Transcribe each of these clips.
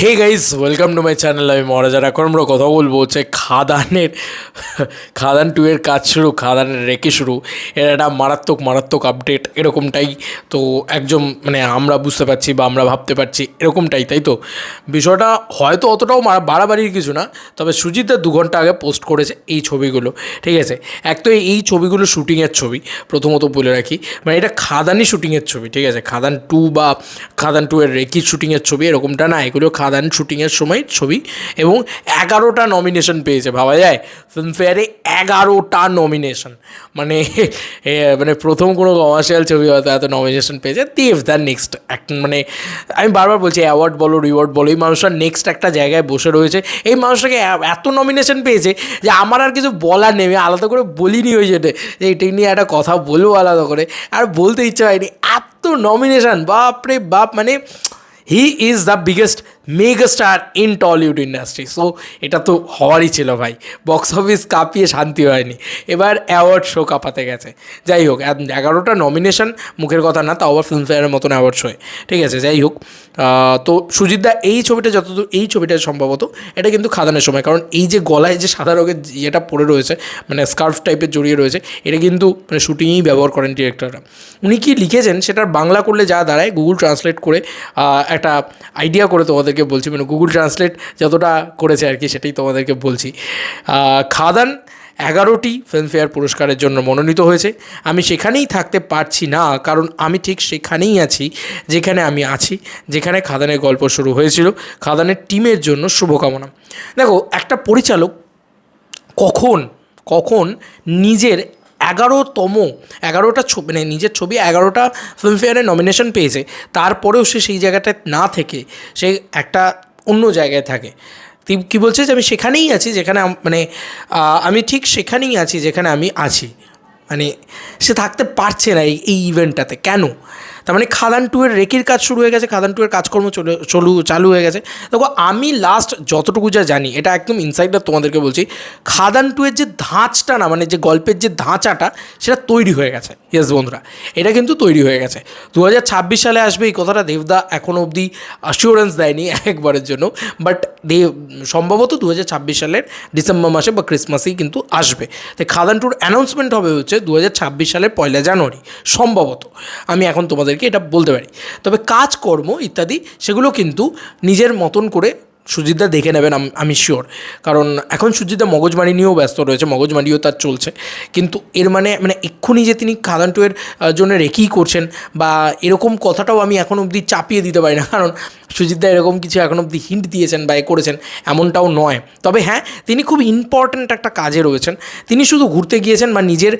Hey guys welcome to my channel আমি মহারাজার এখন আমরা কথা বলব হচ্ছে খাদানের, খাদান টু এর কাজ শুরু, খাদানের রেখে শুরু। এর একটা মারাত্মক মারাত্মক আপডেট এরকমটাই। তো একজন মানে আমরা বুঝতে পারছি বা আমরা ভাবতে পারছি এরকমটাই, তাই তো? বিষয়টা হয়তো অতটাও বাড়াবাড়ির কিছু না, তবে সুজিতদা দু ঘণ্টা আগে পোস্ট করেছে এই ছবিগুলো, ঠিক আছে? এক তো এই ছবিগুলো শুটিংয়ের ছবি, প্রথমত বলে রাখি। মানে এটা খাদানি শুটিংয়ের ছবি, ঠিক আছে? খাদান টু বা খাদান টু এর রেকি শুটিংয়ের ছবি, এরকমটা না, এগুলো খাদান শুটিংয়ের সময় ছবি এবং এগারোটা নমিনেশন পেয়েছে, ভাবা যায়? ফিল্মফেয়ারে এগারোটা নমিনেশন মানে মানে প্রথম কোনো কমার্শিয়াল ছবি হয়তো এত নমিনেশন পেয়েছে। দেভ দ্য নেক্সট মানে আমি বারবার বলছি অ্যাওয়ার্ড বলো রিওয়ার্ড বলো, এই মানুষটা নেক্সট একটা জায়গায় বসে রয়েছে। এই মানুষটাকে এত নমিনেশন পেয়েছে যে আমার আর কিছু বলার নেই। আলাদা করে বলিনি ওই যেটা যে এটা নিয়ে একটা কথা বলব আলাদা করে। আর বলতে ইচ্ছা হয়নি, এত নমিনেশন বাপরে বাপ মানে he is the biggest mega star in Tollywood industry. So এটা তো হওয়ারই ছিল ভাই। বক্স অফিস কাঁপিয়ে শান্তি হয়নি। এবার অ্যাওয়ার্ড শো কাঁপাতে গেছে। যাই হোক এগারোটা নমিনেশন মুখের কথা না, তাও আবার ফিল্মফেয়ারের মতন অ্যাওয়ার্ড শোয়ে ঠিক আছে, যাই হোক। তো সুজিতদা এই ছবিটা যতদূর, এই ছবিটা সম্ভবত, এটা কিন্তু খাদানের সময়। কারণ এই যে গলায় যে সাদা রঙের ইয়েটা পড়ে রয়েছে মানে স্কার্ফ টাইপের জড়িয়ে রয়েছে, এটা কিন্তু মানে শুটিংয়েই ব্যবহার করেন ডিরেক্টররা উনি কি লিখেছেন সেটার বাংলা করলে যা দাঁড়ায় গুগল ট্রান্সলেট করে একটা আইডিয়া করে তোমাদেরকে বলছি মানে গুগল ট্রান্সলেট যতটা করেছে আর কি, সেটাই তোমাদেরকে বলছি। খাদান এগারোটি ফিল্মফেয়ার পুরস্কারের জন্য মনোনীত হয়েছে। আমি সেখানেই থাকতে পারছি না, কারণ আমি ঠিক সেখানেই আছি, যেখানে আমি আছি, যেখানে খাদানের গল্প শুরু হয়েছিল, খাদানের টিমের জন্য শুভকামনা। দেখো, একটা পরিচালক কখন কখন নিজের এগারোতম, এগারোটা ছবি মানে নিজের ছবি এগারোটা ফিল্মফেয়ারে নমিনেশন পেয়েছে, তারপরেও সে সেই জায়গাটায় না থেকে সে একটা অন্য জায়গায় থাকে। কী বলছে যে আমি সেখানেই আছি, যেখানে মানে আমি ঠিক সেখানেই আছি, যেখানে আমি আছি। মানে সে থাকতে পারছে না এই এই ইভেন্টটাতে কেন? তার মানে খাদান টু এর রেকির কাজ শুরু হয়ে গেছে, খাদান টু এর কাজকর্ম চলে, চলু, চালু হয়ে গেছে। দেখো, আমি লাস্ট যতটুকু যা জানি, এটা একদম ইনসাইডার তোমাদেরকে বলছি, খাদান টু এর যে ধাঁচটা না মানে যে গল্পের যে ধাঁচাটা, সেটা তৈরি হয়ে গেছে। ইয়েস বন্ধুরা, এটা কিন্তু তৈরি হয়ে গেছে। দু হাজার ছাব্বিশ সালে আসবে এই কথাটা দেবদা এখনও অবধি অ্যাসিওরেন্স দেয়নি একবারের জন্য বাট দেব, সম্ভবত দু হাজার ছাব্বিশ সালের ডিসেম্বর মাসে বা ক্রিসমাসেই কিন্তু আসবে। তাই খাদান টুর অ্যানাউন্সমেন্ট হবে হচ্ছে দু হাজার ছাব্বিশ সালের পয়লা জানুয়ারি, সম্ভবত। আমি এখন তোমাদেরকে এটা বলতে পারি। তবে কাজকর্ম ইত্যাদি, সেগুলো কিন্তু নিজের মতন করে সুজিতদা দেখে নেবেন আম- শিওর কারণ এখন সুজিতদা মগজমারি নিয়েও ব্যস্ত রয়েছে মগজমারিও তার চলছে। কিন্তু এর মানে মানে এক্ষুনি যে তিনি খাদান টুয়ের জন্য রেকেই করছেন বা এরকম কথাটাও আমি এখন অবধি চাপিয়ে দিতে পারি না, কারণ সুজিতদা এরকম কিছু এখন অবধি হিন্ট দিয়েছেন বা এ করেছেন, এমনটাও নয়। তবে হ্যাঁ তিনি খুব ইম্পর্ট্যান্ট একটা কাজে রয়েছেন। তিনি শুধু ঘুরতে গিয়েছেন বা নিজের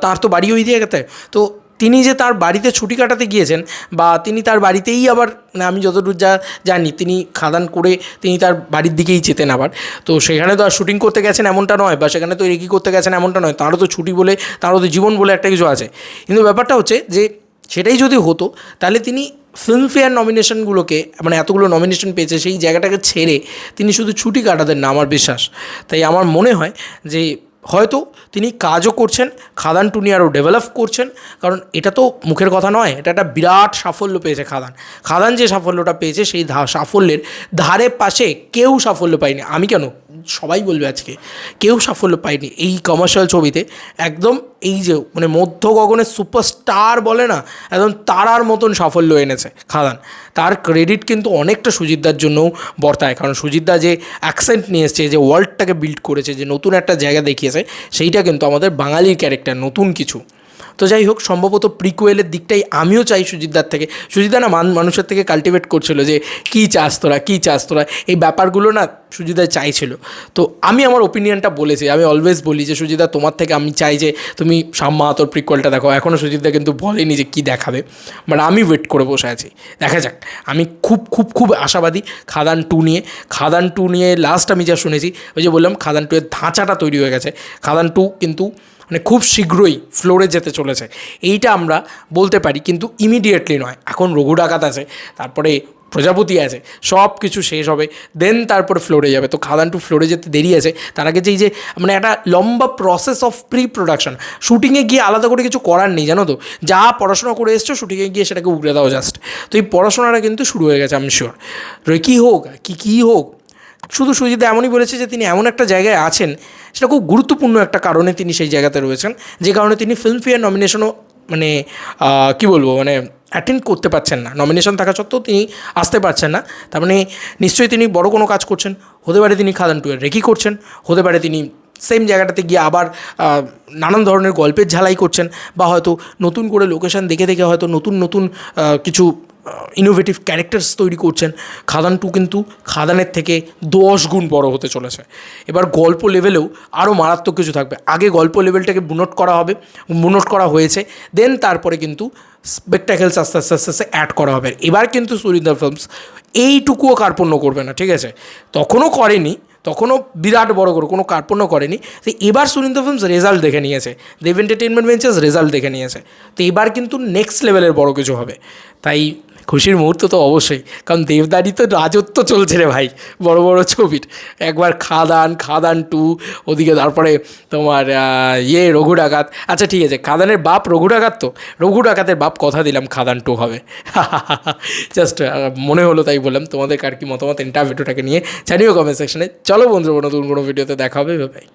তার তো বাড়ি ওই দিয়ে গেছে তো তিনি যে তার বাড়িতে ছুটি কাটাতে গিয়েছেন বা তিনি তার বাড়িতেই আবার আমি যতদূর যা জানি, তিনি খাদান করে তিনি তার বাড়ির দিকেই যেতেন আবার। তো সেখানে তো আর শ্যুটিং করতে গেছেন এমনটা নয় বা সেখানে তো রেকি করতে গেছেন এমনটা নয়, তারও তো ছুটি বলে, তারও তো জীবন বলে একটা কিছু আছে। কিন্তু ব্যাপারটা হচ্ছে যে সেটাই যদি হতো, তাহলে তিনি ফিল্মফেয়ার নমিনেশনগুলোকে মানে এতগুলো নমিনেশন পেয়েছে, সেই জায়গাটাকে ছেড়ে তিনি শুধু ছুটি কাটাতেন না, আমার বিশ্বাস। তাই আমার মনে হয় যে হয়তো তিনি কাজও করছেন, খাদান টুনি আরও ডেভেলপ করছেন, কারণ এটা তো মুখের কথা নয়, এটা একটা বিরাট সাফল্য পেয়েছে খাদান। খাদান যে সাফল্যটা পেয়েছে সেই সাফল্যের ধারে পাশে কেউ সাফল্য পায়নি। আমি কেন? সবাই বলবে আজকে। কেউ সাফল্য পায়নি। এই কমার্শিয়াল ছবিতে একদম এই যে মানে মধ্য গগনের সুপারস্টার বলে না, একদম তারার মতন সাফল্য এনেছে খাদান। তার ক্রেডিট কিন্তু অনেকটা সুজিতদার জন্যও বর্তায়। কারণ সুজিতদা যে অ্যাকসেন্ট নিয়ে এসছে, যে ওয়ার্ল্ডটাকে বিল্ড করেছে, যে নতুন একটা জায়গা দেখিয়েছে, সেইটা কিন্তু আমাদের বাঙালির ক্যারেক্টার নতুন কিছু। তো যাই হোক, সম্ভবত প্রিকুয়েলের দিকটাই আমিও চাই সুজিতদার থেকে। সুজিতদা না মান মানুষের থেকে কাল্টিভেট করছিল যে, কী চাস তোরা, কী চাস তোরা? এই ব্যাপারগুলো না সুজিদা চাইছিল। তো আমি আমার ওপিনিয়নটা বলেছি। আমি অলওয়েজ বলি যে সুজিদা তোমার থেকে আমি চাই যে, তুমি সাম্মা, তোর প্রিকুয়েলটা দেখো। এখনও সুজিতদা কিন্তু বলেনি যে, কী দেখাবে? বাট আমি ওয়েট করে বসে আছি। দেখা যাক। আমি খুব খুব খুব আশাবাদী খাদান টু নিয়ে। খাদান টু নিয়ে লাস্ট আমি যা শুনেছি, ওই যে বললাম, খাদান টু এর ধাঁচাটা তৈরি হয়ে গেছে। খাদান টু কিন্তু মানে খুব শীঘ্রই ফ্লোরে যেতে চলেছে। এইটা আমরা বলতে পারি, কিন্তু ইমিডিয়েটলি নয়। এখন রঘু ডাকাত আছে, তারপরে প্রজাপতি আছে, সব কিছু শেষ হবে দেন তারপরে ফ্লোরে যাবে। তো খাদান টু ফ্লোরে যেতে দেরি আছে। তার আগে যে এই যে মানে একটা লম্বা প্রসেস অফ প্রি প্রোডাকশন শুটিংয়ে গিয়ে আলাদা করে কিছু করার নেই, জানো তো? যা পড়াশোনা করে এসছো শুটিংয়ে গিয়ে সেটাকে উগড়ে দাও জাস্ট তো এই পড়াশোনাটা কিন্তু শুরু হয়ে গেছে আমি শিওর কি হোক, কি কী হোক শুধু সুজিত এমনই বলেছে যে তিনি এমন একটা জায়গায় আছেন, সেটা খুব গুরুত্বপূর্ণ একটা কারণে তিনি সেই জায়গাতে রয়েছেন, যে কারণে তিনি ফিল্মফেয়ার নমিনেশনও মানে কি বলব মানে অ্যাটেন্ড করতে পারছেন না। নমিনেশন থাকা সত্ত্বেও তিনি আসতে পারছেন না। তার মানে নিশ্চয়ই তিনি বড় কোনো কাজ করছেন। হতে পারে তিনি খাদান টুয়ের রেকি করছেন, হতে পারে তিনি সেম জায়গাটাতে গিয়ে আবার নানান ধরনের গল্পের ঝালাই করছেন, বা হয়তো নতুন করে লোকেশন দেখে দেখে হয়তো নতুন নতুন কিছু ইনোভেটিভ ক্যারেক্টার্স তৈরি করছেন। খাদান টু কিন্তু খাদানের থেকে দশ গুণ বড় হতে চলেছে। এবার গল্প লেভেলেও আরও মারাত্মক কিছু থাকবে। আগে গল্প লেভেলটাকে বুনট করা হবে বুনট করা হয়েছে। দেন তারপরে কিন্তু স্পেকটাকেলস আস্তে আস্তে আস্তে আস্তে অ্যাড করা হবে। এবার কিন্তু সুরিন্দার ফিল্মস এইটুকুও কার্পণ্য করবে না, ঠিক আছে? তখনও করেনি, তখনও বিরাট বড় করে, কোনো কার্পণ্য করেনি। তো এবার সুরিন্দ্র ফিল্মস রেজাল্ট দেখে নিয়েছে। দেব এন্টারটেনমেন্ট ভেঞ্চার্স রেজাল্ট দেখে নিয়েছে। তো এবার কিন্তু নেক্সট লেভেলের বড় কিছু হবে। তাই খুশির মুহূর্ত তো অবশ্যই। কারণ দেবদারি তো রাজত্ব চলছে রে ভাই, বড় বড় ছবির। একবার খাদান খাদান টু ওদিকে তারপরে তোমার ইয়ে রঘু ডাকাত আচ্ছা ঠিক আছে, খাদানের বাপ রঘু ডাকাত তো? রঘু ডাকাতের বাপ কথা দিলাম, খাদান টু হবে। জাস্ট মনে হলো তাই বললাম। তোমাদের কার কি মতামত? এন্টার ভিডিওটাকে নিয়ে জানিও কমেন্ট সেকশনে চলো বন্ধু নতুন কোনো ভিডিওতে দেখা হবে ভাই